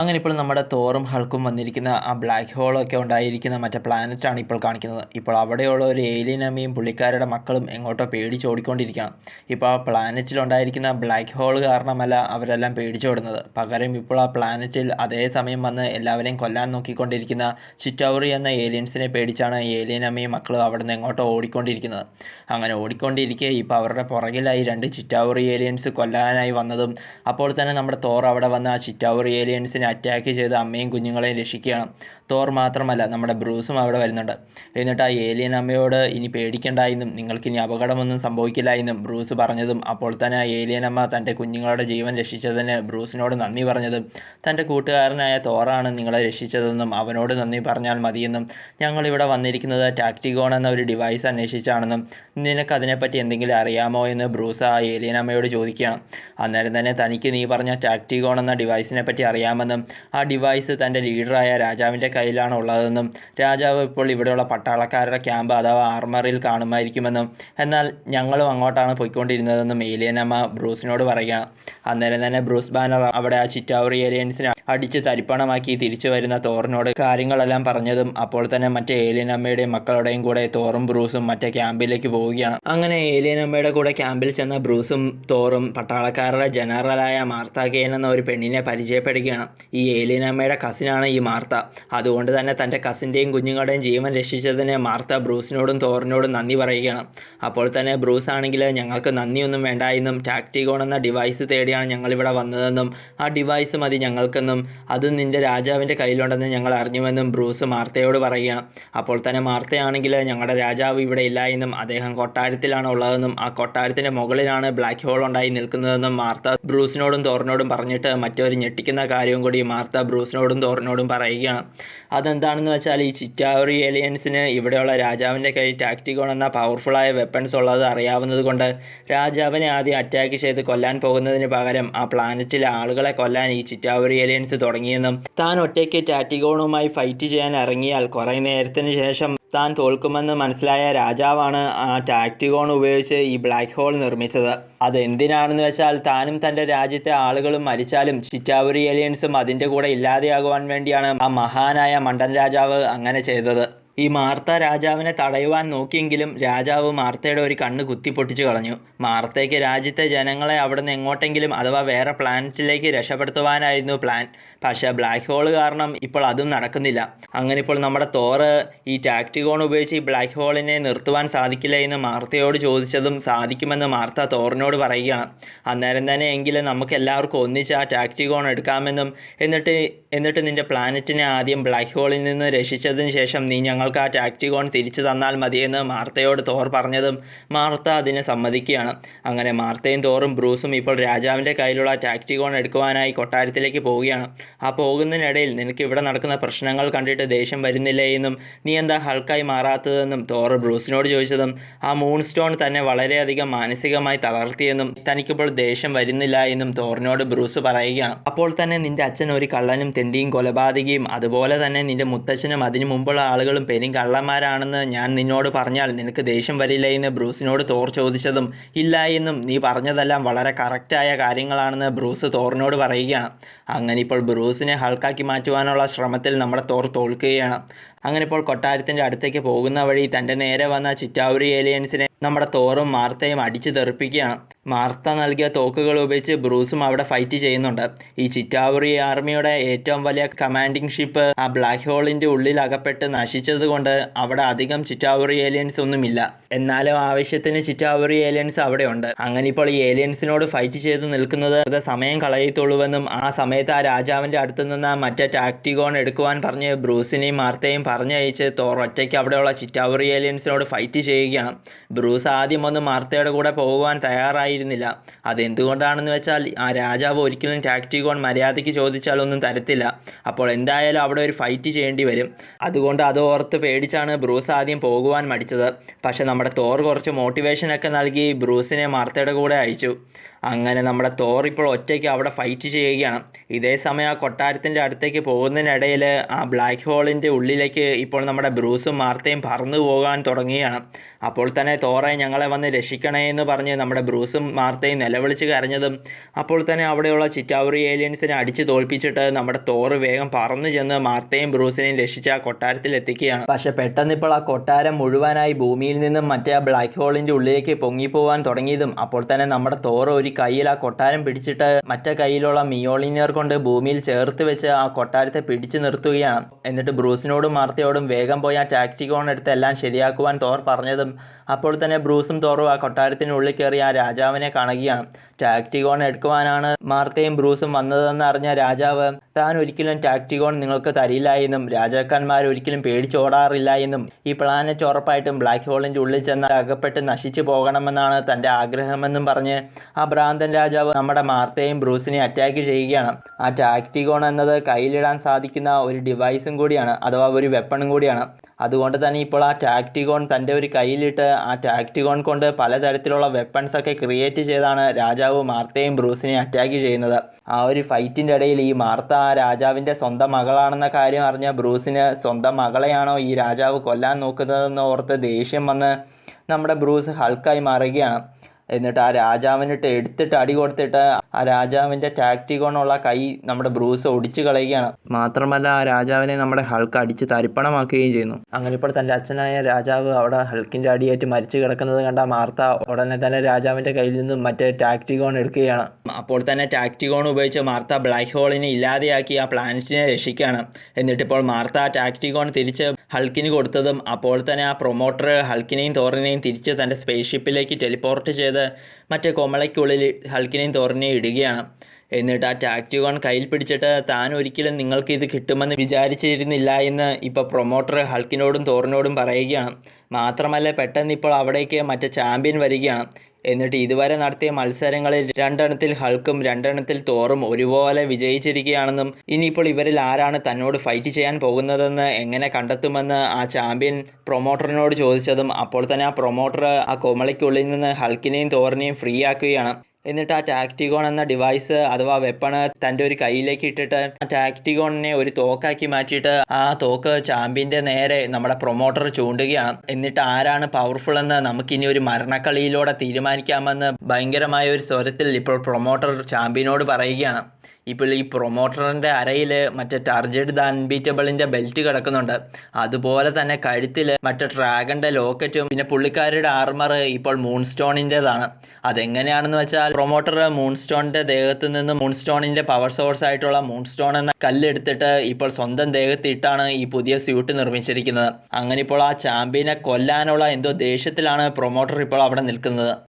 അങ്ങനെ ഇപ്പോൾ നമ്മുടെ തോറും ഹൾക്കും വന്നിരിക്കുന്ന ആ ബ്ലാക്ക് ഹോളൊക്കെ ഉണ്ടായിരിക്കുന്ന മറ്റേ പ്ലാനറ്റാണ് ഇപ്പോൾ കാണിക്കുന്നത്. ഇപ്പോൾ അവിടെയുള്ള ഒരു ഏലിയൻ അമ്മയും പുള്ളിക്കാരുടെ മക്കളും എങ്ങോട്ടോ പേടിച്ചോടിക്കൊണ്ടിരിക്കുകയാണ് ഇപ്പോൾ ആ പ്ലാനറ്റിലുണ്ടായിരിക്കുന്ന ബ്ലാക്ക് ഹോൾ കാരണമല്ല അവരെല്ലാം പേടിച്ചോടുന്നത് പകരം ഇപ്പോൾ ആ പ്ലാനറ്റിൽ അതേ സമയം വന്ന് എല്ലാവരെയും കൊല്ലാൻ നോക്കിക്കൊണ്ടിരിക്കുന്ന ചിറ്റൗറി എന്ന ഏലിയൻസിനെ പേടിച്ചാണ് ഏലിയനമ്മയും മക്കളും അവിടെ നിന്ന് എങ്ങോട്ടോ ഓടിക്കൊണ്ടിരിക്കുന്നത്. അങ്ങനെ ഓടിക്കൊണ്ടിരിക്കെ ഇപ്പോൾ അവരുടെ പുറകിലായി രണ്ട് ചിറ്റാവറി ഏലിയൻസ് കൊല്ലാനായി വന്നതും അപ്പോൾ തന്നെ നമ്മുടെ തോർ അവിടെ വന്ന ആ ചിറ്റാവറി ഏലിയൻസിനെ അറ്റാക്ക് ചെയ്ത് അമ്മയും കുഞ്ഞുങ്ങളെയും രക്ഷിക്കുകയാണ്. തോർ മാത്രമല്ല നമ്മുടെ ബ്രൂസും അവിടെ വരുന്നുണ്ട്. എന്നിട്ട് ആ ഏലിയൻ അമ്മയോട് ഇനി പേടിക്കണ്ട എന്നും നിങ്ങൾക്ക് ഇനി അപകടമൊന്നും സംഭവിക്കില്ല എന്നും ബ്രൂസ് പറഞ്ഞതും അപ്പോൾ തന്നെ ആ ഏലിയൻ അമ്മ തന്റെ കുഞ്ഞുങ്ങളുടെ ജീവൻ രക്ഷിച്ചതിന് ബ്രൂസിനോട് നന്ദി പറഞ്ഞതും തന്റെ കൂട്ടുകാരനായ തോറാണ് നിങ്ങളെ രക്ഷിച്ചതെന്നും അവനോട് നന്ദി പറഞ്ഞാൽ മതിയെന്നും ഞങ്ങളിവിടെ വന്നിരിക്കുന്നത് ടാക്ടിഗോൺ എന്ന ഒരു ഡിവൈസ് അന്വേഷിച്ചാണെന്നും നിനക്ക് അതിനെപ്പറ്റി എന്തെങ്കിലും അറിയാമോ എന്ന് ബ്രൂസ് ആ ഏലിയൻ അമ്മയോട് ചോദിക്കുകയാണ്. അന്നേരം തന്നെ തനിക്ക് നീ പറഞ്ഞ ടാക്ടിഗോൺ എന്ന ഡിവൈസിനെ പറ്റി അറിയാമെന്നും ആ ഡിവൈസ് തന്റെ ലീഡറായ രാജാവിന്റെ കയ്യിലാണ് ഉള്ളതെന്നും രാജാവ് ഇപ്പോൾ ഇവിടെയുള്ള പട്ടാളക്കാരുടെ ക്യാമ്പ് അഥവാ ആർമറിൽ കാണുമായിരിക്കുമെന്നും എന്നാൽ ഞങ്ങളും അങ്ങോട്ടാണ് പോയിക്കൊണ്ടിരുന്നതെന്നും ഏലിയനമ്മ ബ്രൂസിനോട് പറയുകയാണ്. അന്നേരം തന്നെ ബ്രൂസ് ബാനർ അവിടെ ആ ചിറ്റാവറി ഏലിയൻസിനെ അടിച്ച് തരിപ്പണമാക്കി തിരിച്ചു വരുന്ന തോറിനോട് കാര്യങ്ങളെല്ലാം പറഞ്ഞതും അപ്പോൾ തന്നെ മറ്റേ ഏലിയൻ അമ്മയുടെയും മക്കളുടെയും കൂടെ തോറും ബ്രൂസും മറ്റേ ക്യാമ്പിലേക്ക് പോവുകയാണ്. അങ്ങനെ ഏലിയനമ്മയുടെ കൂടെ ക്യാമ്പിൽ ചെന്ന ബ്രൂസും തോറും പട്ടാളക്കാരുടെ ജനറലായ മാർത്ത കെയ്ൻ എന്ന ഒരു പെണ്ണിനെ പരിചയപ്പെടുകയാണ്. ഈ ഏലിയനമ്മയുടെ കസിനാണ് ഈ മാർത്ത. അതുകൊണ്ട് തന്നെ തന്റെ കസിന്റെയും കുഞ്ഞുങ്ങളുടെയും ജീവൻ രക്ഷിച്ചതിന് മാർത്ത ബ്രൂസിനോടും തോറിനോടും നന്ദി പറയുകയാണ്. അപ്പോൾ തന്നെ ബ്രൂസ് ആണെങ്കിൽ ഞങ്ങൾക്ക് നന്ദിയൊന്നും വേണ്ട എന്നും ടാക്ടികോൺ എന്ന ഡിവൈസ് തേടിയാണ് ഞങ്ങളിവിടെ വന്നതെന്നും ആ ഡിവൈസ് മതി ഞങ്ങൾക്കെന്നും അത് നിന്റെ രാജാവിന്റെ കയ്യിലുണ്ടെന്ന് ഞങ്ങൾ അറിഞ്ഞുവെന്നും ബ്രൂസ് മാർത്തയോട് പറയുകയാണ്. അപ്പോൾ തന്നെ മാർത്തയാണെങ്കിൽ ഞങ്ങളുടെ രാജാവ് ഇവിടെ ഇല്ല എന്നും അദ്ദേഹം കൊട്ടാരത്തിലാണ് ഉള്ളതെന്നും ആ കൊട്ടാരത്തിന്റെ മുകളിലാണ് ബ്ലാക്ക് ഹോൾ ഉണ്ടായി നിൽക്കുന്നതെന്നും മാർത്ത ബ്രൂസിനോടും തോറിനോടും പറഞ്ഞിട്ട് മറ്റൊരു ഞെട്ടിക്കുന്ന കാര്യവും കൂടി മാർത്ത ബ്രൂസിനോടും തോറിനോടും പറയുകയാണ്. അതെന്താണെന്ന് വെച്ചാൽ ഈ ചിറ്റാവറി ഏലിയൻസിന് ഇവിടെയുള്ള രാജാവിന്റെ കയ്യിൽ ടാക്ടിക്കോൺ എന്ന പവർഫുള്ളായ വെപ്പൺസ് ഉള്ളത് അറിയാവുന്നത് കൊണ്ട് രാജാവിനെ ആദ്യം അറ്റാക്ക് ചെയ്ത് കൊല്ലാൻ പോകുന്നതിന് പകരം ആ പ്ലാനറ്റിലെ ആളുകളെ കൊല്ലാൻ ഈ ചിറ്റാവറി ഏലിയൻസ് തുടങ്ങിയെന്നും താൻ ഒറ്റയ്ക്ക് ടാറ്റിഗോണുമായി ഫൈറ്റ് ചെയ്യാൻ ഇറങ്ങിയാൽ കുറേ നേരത്തിന് ശേഷം താൻ തോൽക്കുമെന്ന് മനസ്സിലായ രാജാവാണ് ആ ടാക്ടികോൺ ഉപയോഗിച്ച് ഈ ബ്ലാക്ക് ഹോൾ നിർമ്മിച്ചത്. അതെന്തിനാണെന്ന് വെച്ചാൽ താനും തന്റെ രാജ്യത്തെ ആളുകളും മരിച്ചാലും ചിറ്റാവുരി ഏലിയൻസും അതിന്റെ കൂടെ ഇല്ലാതെയാകുവാൻ വേണ്ടിയാണ് ആ മഹാനായ മണ്ടൻ രാജാവ് അങ്ങനെ ചെയ്തത്. ഈ മാർത്ത രാജാവിനെ തടയുവാൻ നോക്കിയെങ്കിലും രാജാവ് മാർത്തയുടെ ഒരു കണ്ണ് കുത്തിപ്പൊട്ടിച്ചു കളഞ്ഞു. മാർത്തയ്ക്ക് രാജ്യത്തെ ജനങ്ങളെ അവിടുന്ന് എങ്ങോട്ടെങ്കിലും അഥവാ വേറെ പ്ലാനറ്റിലേക്ക് രക്ഷപ്പെടുത്തുവാനായിരുന്നു പ്ലാൻ. പക്ഷേ ബ്ലാക്ക് ഹോൾ കാരണം ഇപ്പോൾ അതും നടക്കുന്നില്ല. അങ്ങനെ ഇപ്പോൾ നമ്മുടെ തോറ് ഈ ടാക്ടിഗോൺ ഉപയോഗിച്ച് ഈ ബ്ലാക്ക് ഹോളിനെ നിർത്തുവാൻ സാധിക്കില്ല എന്ന് മാർത്തയോട് ചോദിച്ചതും സാധിക്കുമെന്ന് മാർത്ത തോറിനോട് പറയുകയാണ്. അന്നേരം തന്നെ എങ്കിലും നമുക്ക് എല്ലാവർക്കും ഒന്നിച്ച് ആ ടാക്ടിഗോൺ എടുക്കാമെന്നും എന്നിട്ട് എന്നിട്ട് നിന്റെ പ്ലാനറ്റിനെ ആദ്യം ബ്ലാക്ക് ഹോളിൽ നിന്ന് രക്ഷിച്ചതിന് ശേഷം നീ ഞങ്ങൾക്ക് ആ ടാക്ടിഗോൺ തിരിച്ചു തന്നാൽ മതിയെന്ന് മാർത്തയോട് തോർ പറഞ്ഞതും മാർത്ത അതിനെ സമ്മതിക്കുകയാണ്. അങ്ങനെ മാർത്തയും തോറും ബ്രൂസും ഇപ്പോൾ രാജാവിന്റെ കയ്യിലുള്ള ടാക്ടികോൺ എടുക്കുവാനായി കൊട്ടാരത്തിലേക്ക് പോവുകയാണ്. ആ പോകുന്നതിനിടയിൽ നിനക്ക് ഇവിടെ നടക്കുന്ന പ്രശ്നങ്ങൾ കണ്ടിട്ട് ദേഷ്യം വരുന്നില്ലേ എന്നും നീ എന്താ ഹൾക്കായി മാറാത്തതെന്നും തോർ ബ്രൂസിനോട് ചോദിച്ചതും ആ മൂൺ സ്റ്റോൺ തന്നെ വളരെയധികം മാനസികമായി തളർത്തിയെന്നും തനിക്കിപ്പോൾ ദേഷ്യം വരുന്നില്ല എന്നും തോറിനോട് ബ്രൂസ് പറയുകയാണ്. അപ്പോൾ തന്നെ നിന്റെ അച്ഛൻ ഒരു കള്ളനും തെണ്ടിയും കൊലപാതകയും അതുപോലെ തന്നെ നിന്റെ മുത്തച്ഛനും അതിനു മുമ്പുള്ള ആളുകളും പെരും കള്ളന്മാരാണെന്ന് ഞാൻ നിന്നോട് പറഞ്ഞാൽ നിനക്ക് ദേഷ്യം വരില്ല എന്ന് ബ്രൂസിനോട് തോർ ചോദിച്ചതും ഇല്ല എന്നും നീ പറഞ്ഞതെല്ലാം വളരെ കറക്റ്റായ കാര്യങ്ങളാണെന്ന് ബ്രൂസ് തോറിനോട് പറയുകയാണ്. അങ്ങനെ ഇപ്പോൾ ബ്രൂസിനെ ഹൾക്കാക്കി മാറ്റുവാനുള്ള ശ്രമത്തിൽ നമ്മുടെ തോർ തോൽക്കുകയാണ്. അങ്ങനെ ഇപ്പോൾ കൊട്ടാരത്തിന്റെ അടുത്തേക്ക് പോകുന്ന വഴി തന്റെ നേരെ വന്ന ചിറ്റാവൂരി ഏലിയൻസിനെ നമ്മുടെ തോറും മാർത്തയും അടിച്ചു തെറിപ്പിക്കുകയാണ്. മാർത്ത നൽകിയ തോക്കുകൾ ഉപയോഗിച്ച് ബ്രൂസും അവിടെ ഫൈറ്റ് ചെയ്യുന്നുണ്ട്. ഈ ചിറ്റാവൂരി ആർമിയുടെ ഏറ്റവും വലിയ കമാൻഡിംഗ് ഷിപ്പ് ആ ബ്ലാക്ക് ഹോളിന്റെ ഉള്ളിൽ അകപ്പെട്ട് നശിച്ചതുകൊണ്ട് അവിടെ അധികം ചിറ്റാവൂരി ഏലിയൻസ് ഒന്നുമില്ല. എന്നാലും ആവശ്യത്തിന് ചിറ്റാവുറി ഏലിയൻസ് അവിടെയുണ്ട്. അങ്ങനെ ഇപ്പോൾ ഈ ഏലിയൻസിനോട് ഫൈറ്റ് ചെയ്ത് നിൽക്കുന്നത് സമയം കളയത്തുള്ളൂവെന്നും ആ സമയത്ത് ആ രാജാവിന്റെ അടുത്ത് നിന്ന് മറ്റേ ടാക്ടികോൺ എടുക്കുവാൻ പറഞ്ഞ് ബ്രൂസിനെയും മാർത്തയും പറഞ്ഞയച്ച് തോർ ഒറ്റയ്ക്ക് അവിടെയുള്ള ചിറ്റാവുറി ഏലിയൻസിനോട് ഫൈറ്റ് ചെയ്യുകയാണ്. ബ്രൂസ് ആദ്യം ഒന്ന് മാർത്തയുടെ കൂടെ പോകുവാൻ തയ്യാറായിരുന്നില്ല. അതെന്തുകൊണ്ടാണെന്ന് വെച്ചാൽ ആ രാജാവ് ഒരിക്കലും ടാക്ടികോൺ മര്യാദയ്ക്ക് ചോദിച്ചാലൊന്നും തരത്തില്ല. അപ്പോൾ എന്തായാലും അവിടെ ഒരു ഫൈറ്റ് ചെയ്യേണ്ടി വരും. അതുകൊണ്ട് അത് ഓർത്ത് പേടിച്ചാണ് ബ്രൂസ് ആദ്യം പോകുവാൻ മടിച്ചത്. പക്ഷെ നമ്മുടെ തോർ കുറച്ച് മോട്ടിവേഷനൊക്കെ നൽകി ബ്രൂസിനെ മാർത്തയുടെ കൂടെ അയച്ചു. അങ്ങനെ നമ്മുടെ തോർ ഇപ്പോൾ ഒറ്റയ്ക്ക് അവിടെ ഫൈറ്റ് ചെയ്യുകയാണ്. ഇതേ സമയം ആ കൊട്ടാരത്തിന്റെ അടുത്തേക്ക് പോകുന്നതിനിടയിൽ ആ ബ്ലാക്ക് ഹോളിന്റെ ഉള്ളിലേക്ക് ഇപ്പോൾ നമ്മുടെ ബ്രൂസും മാർത്തയും പറന്നു പോകാൻ തുടങ്ങുകയാണ്. അപ്പോൾ തന്നെ തോറെ ഞങ്ങളെ വന്ന് രക്ഷിക്കണേ എന്ന് പറഞ്ഞ് നമ്മുടെ ബ്രൂസും മാർത്തയും നിലവിളിച്ച് കരഞ്ഞതും അപ്പോൾ തന്നെ അവിടെയുള്ള ചിറ്റാവറി ഏലിയൻസിനെ അടിച്ച് തോൽപ്പിച്ചിട്ട് നമ്മുടെ തോറ് വേഗം പറന്നു ചെന്ന് മാർത്തയും ബ്രൂസിനെയും രക്ഷിച്ച് ആ കൊട്ടാരത്തിൽ എത്തിക്കുകയാണ്. പക്ഷേ പെട്ടെന്ന് ഇപ്പോൾ ആ കൊട്ടാരം മുഴുവനായി ഭൂമിയിൽ നിന്നും മറ്റേ ആ ബ്ലാക്ക് ഹോളിന്റെ ഉള്ളിലേക്ക് പൊങ്ങിപ്പോകാൻ തുടങ്ങിയതും അപ്പോൾ തന്നെ നമ്മുടെ തോറ് ഒരു കയ്യിൽ ആ കൊട്ടാരം പിടിച്ചിട്ട് മറ്റേ കയ്യിലുള്ള മിയോളിനിയർ കൊണ്ട് ഭൂമിയിൽ ചേർത്ത് വെച്ച് ആ കൊട്ടാരത്തെ പിടിച്ചു നിർത്തുകയാണ്. എന്നിട്ട് ബ്രൂസിനോടും മാർത്തയോടും വേഗം പോയി ആ ടാക്ടിക്കോൺ എടുത്ത് എല്ലാം ശരിയാക്കുവാൻ തോർ പറഞ്ഞതും അപ്പോൾ തന്നെ ബ്രൂസും തോറും ആ കൊട്ടാരത്തിനുള്ളിൽ കയറി ആ രാജാവിനെ കാണുകയാണ്. ടാക്ടികോൺ എടുക്കുവാനാണ് മാർത്തയും ബ്രൂസും വന്നതെന്ന് അറിഞ്ഞ രാജാവ് താൻ ഒരിക്കലും ടാക്ടികോൺ നിങ്ങൾക്ക് തരില്ല എന്നും രാജാക്കന്മാർ ഒരിക്കലും പേടിച്ചോടാറില്ല എന്നും ഈ പ്ലാനറ്റ് ഉറപ്പായിട്ടും ബ്ലാക്ക് ഹോളിന്റെ ഉള്ളിൽ ചെന്ന് അകപ്പെട്ട് നശിച്ചു പോകണമെന്നാണ് തന്റെ ആഗ്രഹമെന്നും പറഞ്ഞ് ആ ഭ്രാന്തൻ രാജാവ് നമ്മുടെ മാർത്തയും ബ്രൂസിനെ അറ്റാക്ക് ചെയ്യുകയാണ്. ആ ടാക്ടികോൺ എന്നത് കയ്യിലിടാൻ സാധിക്കുന്ന ഒരു ഡിവൈസും കൂടിയാണ് അഥവാ ഒരു വെപ്പണും കൂടിയാണ്. അതുകൊണ്ട് തന്നെ ഇപ്പോൾ ആ ടാക്ടികോൺ തന്റെ ഒരു കയ്യിലിട്ട് ആ ടാക്ടികോൺ കൊണ്ട് പലതരത്തിലുള്ള വെപ്പൺസ് ഒക്കെ ക്രിയേറ്റ് ചെയ്താണ് രാജാവ് മാർത്തയും ബ്രൂസിനെ അറ്റാക്ക് ചെയ്യുന്നത്. ആ ഒരു ഫൈറ്റിന്റെ ഇടയിൽ ഈ മാർത്ത ആ രാജാവിന്റെ സ്വന്തം മകളാണെന്ന കാര്യം അറിഞ്ഞ ബ്രൂസിന് സ്വന്തം മകളെയാണോ ഈ രാജാവ് കൊല്ലാൻ നോക്കുന്നതെന്ന് ഓർത്ത് ദേഷ്യം വന്ന് നമ്മുടെ ബ്രൂസ് ഹൾക്കായി മാറുകയാണ്. എന്നിട്ട് ആ രാജാവിനിട്ട് എടുത്തിട്ട് അടി കൊടുത്തിട്ട് ആ രാജാവിന്റെ ടാക്ടികോണുള്ള കൈ നമ്മുടെ ബ്രൂസ് ഒടിച്ചു കളയുകയാണ്. മാത്രമല്ല ആ രാജാവിനെ നമ്മുടെ ഹൾക്ക് അടിച്ച് തരിപ്പണമാക്കുകയും ചെയ്യുന്നു. അങ്ങനെ ഇപ്പോൾ തന്റെ അച്ഛനായ രാജാവ് അവിടെ ഹൾക്കിന്റെ അടിയേറ്റ് മരിച്ചു കിടക്കുന്നത് കണ്ട മാർത്ത ഉടനെ തന്നെ രാജാവിന്റെ കയ്യിൽ നിന്നും മറ്റേ ടാക്ടികോൺ എടുക്കുകയാണ്. അപ്പോൾ തന്നെ ടാക്ടികോൺ ഉപയോഗിച്ച് മാർത്ത ബ്ലാക്ക് ഹോളിനെ ഇല്ലാതെയാക്കി ആ പ്ലാനറ്റിനെ രക്ഷിക്കുകയാണ്. എന്നിട്ടിപ്പോൾ മാർത്ത ടാക്ടികോൺ തിരിച്ച് ഹൾക്കിന് കൊടുത്തതും അപ്പോൾ തന്നെ ആ പ്രൊമോട്ടർ ഹൾക്കിനെയും തോറിനെയും തിരിച്ച് തന്റെ സ്പേസ് ഷിപ്പിലേക്ക് ടെലിപ്പോർട്ട് ചെയ്ത് മറ്റേ കൊമളയ്ക്കുള്ളിൽ ഹൾക്കിനെയും തോറിനെയും ഇടുകയാണ്. എന്നിട്ട് ആ ടാക്ടികോൺ കയ്യിൽ പിടിച്ചിട്ട് താൻ ഒരിക്കലും നിങ്ങൾക്ക് ഇത് കിട്ടുമെന്ന് വിചാരിച്ചിരുന്നില്ല എന്ന് ഇപ്പോൾ പ്രൊമോട്ടർ ഹൾക്കിനോടും തോറിനോടും പറയുകയാണ്. മാത്രമല്ല പെട്ടെന്ന് ഇപ്പോൾ അവിടേക്ക് മറ്റേ ചാമ്പ്യൻ വരികയാണ്. എന്നിട്ട് ഇതുവരെ നടത്തിയ മത്സരങ്ങളിൽ രണ്ടെണ്ണത്തിൽ ഹൾക്കും രണ്ടെണ്ണത്തിൽ തോറും ഒരുപോലെ വിജയിച്ചിരിക്കുകയാണെന്നും ഇനിയിപ്പോൾ ഇവരിൽ ആരാണ് തന്നോട് ഫൈറ്റ് ചെയ്യാൻ പോകുന്നതെന്ന് എങ്ങനെ കണ്ടെത്തുമെന്ന് ആ ചാമ്പ്യൻ പ്രൊമോട്ടറിനോട് ചോദിച്ചതും അപ്പോൾ തന്നെ ആ പ്രൊമോട്ടർ ആ കോമളിക്കുള്ളിൽ നിന്ന് ഹൾക്കിനെയും തോറിനെയും ഫ്രീ ആക്കുകയാണ്. എന്നിട്ട് ആ ടാക്ടിഗോൺ എന്ന ഡിവൈസ് അഥവാ വെപ്പണ് തന്റെ ഒരു കയ്യിലേക്ക് ഇട്ടിട്ട് ആ ടാക്ടിഗോണിനെ ഒരു തോക്കാക്കി മാറ്റിയിട്ട് ആ തോക്ക് ചാമ്പ്യന്റെ നേരെ നമ്മുടെ പ്രൊമോട്ടർ ചൂണ്ടുകയാണ്. എന്നിട്ട് ആരാണ് പവർഫുൾ എന്ന് നമുക്കിനി ഒരു മരണക്കളിയിലൂടെ തീരുമാനിക്കാമെന്ന് ഭയങ്കരമായ ഒരു സ്വരത്തിൽ ഇപ്പോൾ പ്രൊമോട്ടർ ചാമ്പ്യനോട് പറയുകയാണ്. ഇപ്പോൾ ഈ പ്രൊമോട്ടറിന്റെ അരയിൽ മറ്റേ ടാർജറ്റ് ദ അൺബീറ്റബിളിന്റെ ബെൽറ്റ് കിടക്കുന്നുണ്ട്. അതുപോലെ തന്നെ കഴുത്തിൽ മറ്റേ ഡ്രാഗന്റെ ലോക്കറ്റും പിന്നെ പുള്ളിക്കാരുടെ ആർമർ ഇപ്പോൾ മൂൺ സ്റ്റോണിന്റെതാണ് അതെങ്ങനെയാണെന്ന് വെച്ചാൽ പ്രൊമോട്ടർ മൂൺസ്റ്റോണിന്റെ ദേഹത്ത് നിന്ന് മൂൺസ്റ്റോണിന്റെ പവർ സോഴ്സ് ആയിട്ടുള്ള മൂൺസ്റ്റോൺ എന്ന കല്ലെടുത്തിട്ട് ഇപ്പോൾ സ്വന്തം ദേഹത്ത് ഇട്ടാണ് ഈ പുതിയ സ്യൂട്ട് നിർമ്മിച്ചിരിക്കുന്നത്. അങ്ങനെ ഇപ്പോൾ ആ ചാമ്പ്യനെ കൊല്ലാനുള്ള എന്തോ ദേഷ്യത്തിലാണ് പ്രൊമോട്ടർ ഇപ്പോൾ അവിടെ നിൽക്കുന്നത്.